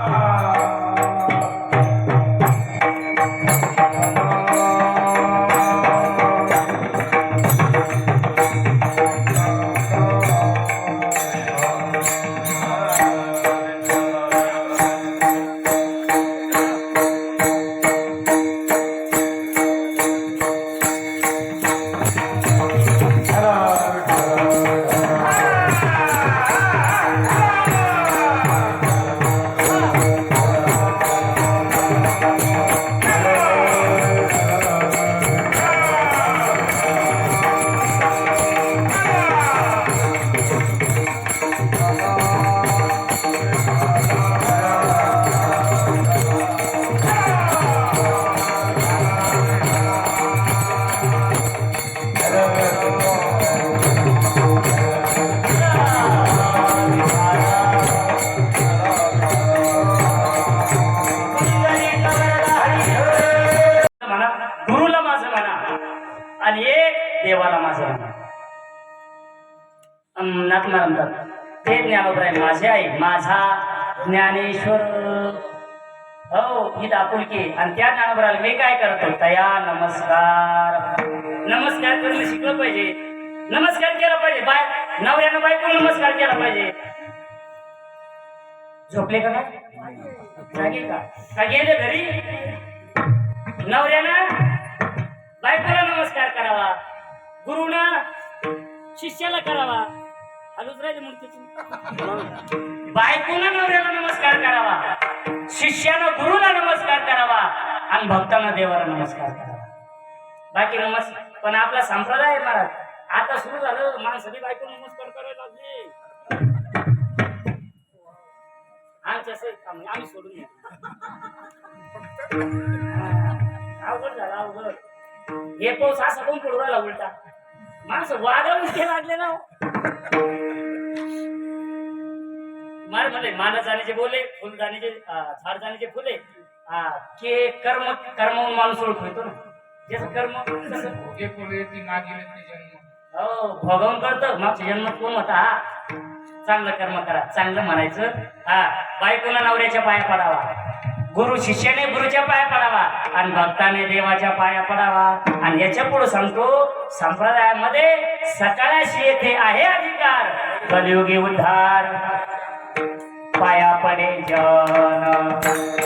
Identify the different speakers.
Speaker 1: Ah! आणि एक देवाला माझा म्हणा म्हणतात ते ज्ञानोदय माझे आहे माझा ज्ञानेश्वर. हो ही दापुलकी. आणि त्या ज्ञानोबराला मी काय करतो? तया नमस्कार. नमस्कार करणं शिकलं पाहिजे. नमस्कार केला पाहिजे. बाय नवऱ्यानं बायको नमस्कार केला पाहिजे. झोपले का जागे का? का गेले घरी? नवऱ्यानं बायकोला नमस्कार करावा गुरुनं शिष्याला करावा. हलूच राहिले मूर्तीची बायकोनं नवऱ्याला नमस्कार करावा. शिष्यानं गुरुला नमस्कार करावा. आणि भक्तांना देवाला नमस्कार करावा. बाकी नमस्कार पण आपला संप्रदाय आहे महाराज. आता सुरू झालं. माणसाने बायको नमस्कार करायला लागले आमच्या आम्ही सोडून हे पाऊस असा पण पडू राहिला उलटा? माणसं वादळ उलटे लागले ना हो. मार म्हणले मान जाण्याचे बोले फुल जाण्याचे झाड जाण्याचे फुले. के कर्म कर्म माणूस ओळखतो ना. ज्याचं कर्म हो भगवान करत. मागच्या जन्मात कोण होता? हा. चांगलं कर्म करा. चांगलं म्हणायचं. हा. बायकोला नवऱ्याच्या पाया पडावा. गुरु शिष्याने गुरुच्या पाया पडावा आणि भक्ताने देवाच्या पाया पडावा. आणि याच्यापुढे सांगतो संप्रदायामध्ये सकाळाशी येथे आहे अधिकार. कलियुगी उद्धार. पाया पडे जन.